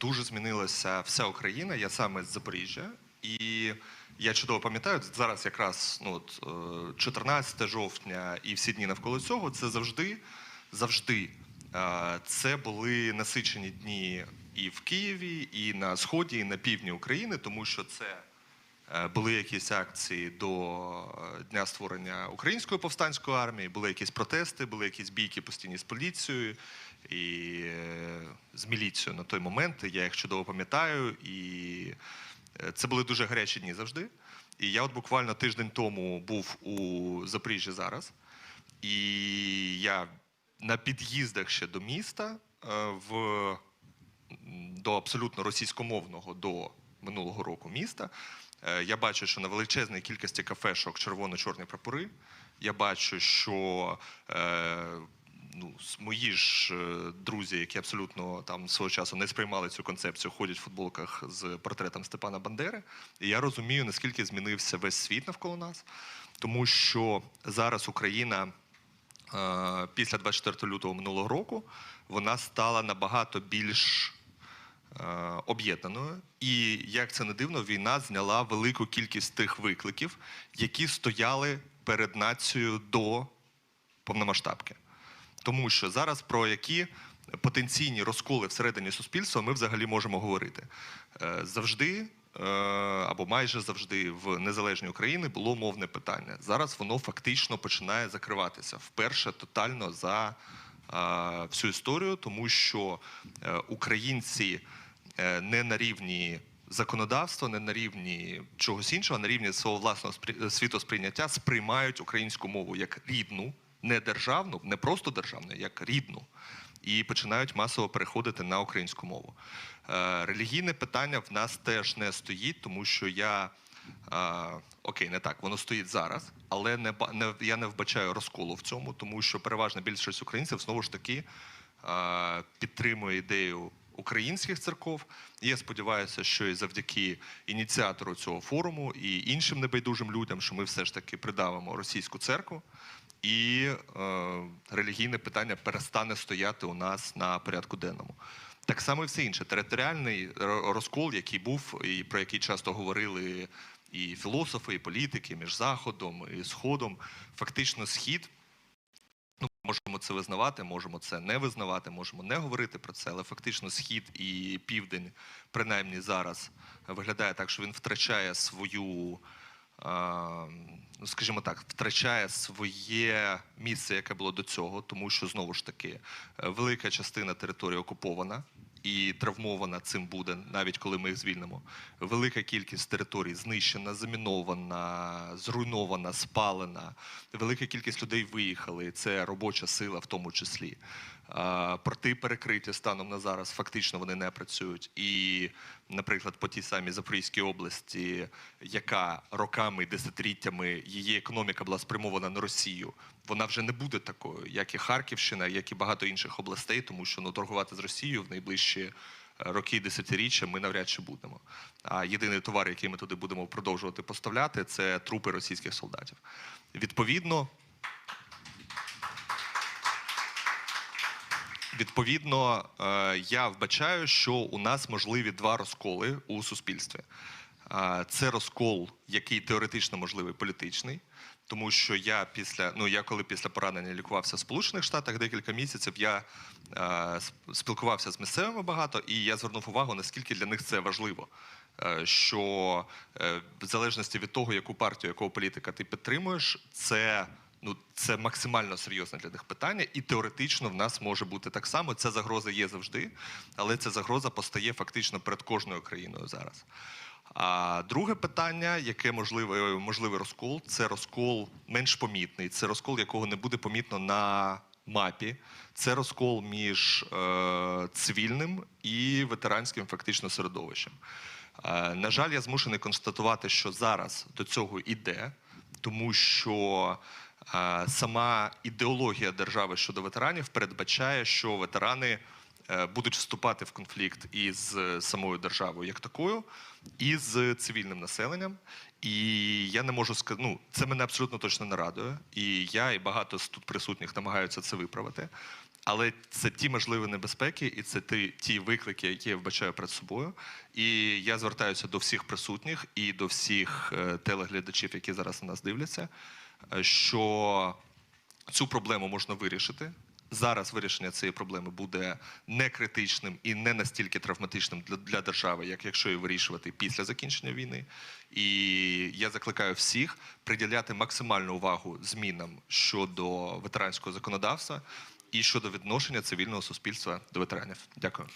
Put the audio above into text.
дуже змінилася вся Україна. Я саме з Запоріжжя, і я чудово пам'ятаю, зараз якраз ну, от, е, 14 жовтня і всі дні навколо цього, це завжди, завжди е, це були насичені дні і в Києві, і на сході, і на півдні України, тому що це. Е, Були якісь акції до е, дня створення української повстанської армії, були якісь протести, були якісь бійки постійні з поліцією і е, з міліцією на той момент. Я їх чудово пам'ятаю. І це були дуже гарячі дні завжди. І я от буквально тиждень тому був у Запоріжжі зараз, і я на під'їздах ще до міста в до абсолютно російськомовного до минулого року міста. Е, Я бачу, що на величезній кількості кафешок червоно-чорні прапори. Я бачу, що е, ну, мої ж е, друзі, які абсолютно там свого часу не сприймали цю концепцію, ходять в футболках з портретом Степана Бандери. І я розумію, наскільки змінився весь світ навколо нас, тому що зараз Україна після 24 лютого минулого року вона стала набагато більш об'єднаною. І як це не дивно, війна зняла велику кількість тих викликів, які стояли перед нацією до повномасштабки. Тому що зараз про які потенційні розколи всередині суспільства ми взагалі можемо говорити. Е, Завжди е, або майже завжди в незалежній Україні було мовне питання. Зараз воно фактично починає закриватися вперше тотально за е, всю історію, тому що е, українці е, не на рівні законодавства, не на рівні чогось іншого, а на рівні свого власного спрі- світосприйняття сприймають українську мову як рідну, не державну, не просто державну, як рідну. І починають масово переходити на українську мову. Е, релігійне питання в нас теж не стоїть, тому що я е, окей, не так, воно стоїть зараз, але не, не я не вбачаю розколу в цьому, тому що переважна більшість українців знову ж таки е, підтримує ідею українських церков. І я сподіваюся, що і завдяки ініціатору цього форуму і іншим небайдужим людям, що ми все ж таки придавимо російську церкву, і е, релігійне питання перестане стояти у нас на порядку денному. Так само і все інше. Територіальний розкол, який був, і про який часто говорили і філософи, і політики між Заходом і Сходом, фактично схід Ну, можемо це визнавати, можемо це не визнавати, можемо не говорити про це, але фактично схід і південь, принаймні зараз, виглядає так, що він втрачає свою, ну скажімо так, втрачає своє місце, яке було до цього, тому що знову ж таки е, велика частина території окупована. І травмована цим буде, навіть коли ми їх звільнимо. Велика кількість територій знищена, замінована, зруйнована, спалена. Велика кількість людей виїхали. Це робоча сила, в тому числі. Порти перекриті станом на зараз. Фактично вони не працюють. І, наприклад, по тій самій Запорізькій області, яка роками десятиліттями її економіка була спрямована на Росію, вона вже не буде такою, як і Харківщина, як і багато інших областей, тому що ну торгувати з Росією в найближчі е, роки десятиріччя ми навряд чи будемо. А єдиний товар, який ми туди будемо продовжувати поставляти, це трупи російських солдатів. Відповідно. Відповідно, е, я вбачаю, що у нас можливі два розколи у суспільстві. Е, Це розкол, який теоретично можливий політичний, тому що я після ну я коли після поранення лікувався в Сполучених Штатах декілька місяців, я е, спілкувався з місцевими багато, і я звернув увагу, наскільки для них це важливо. Е, Що е, в залежності від того, яку партію, якого політика ти підтримуєш, це ну це максимально серйозне для них питання, і теоретично в нас може бути так само. Ця загроза є завжди, але ця загроза постає фактично перед кожною країною зараз. А друге питання, яке можливе, можливий розкол, це розкол менш помітний, це розкол, якого не буде помітно на мапі. Це розкол між е, цивільним і ветеранським фактично середовищем. Е, на жаль, я змушений констатувати, що зараз до цього йде, тому що сама ідеологія держави щодо ветеранів передбачає, що ветерани е, будуть вступати в конфлікт із е, самою державою як такою, і з цивільним населенням. І я не можу сказати, ну це мене абсолютно точно не радує. І я, і багато з тут присутніх намагаються це виправити. Але це ті можливі небезпеки, і це ті, ті виклики, які я вбачаю перед собою. І я звертаюся до всіх присутніх і до всіх е, телеглядачів, які зараз на нас дивляться, що цю проблему можна вирішити. Зараз вирішення цієї проблеми буде не критичним і не настільки травматичним для, для держави, як якщо її вирішувати після закінчення війни. І я закликаю всіх приділяти максимальну увагу змінам щодо ветеранського законодавства і щодо відношення цивільного суспільства до ветеранів. Дякую.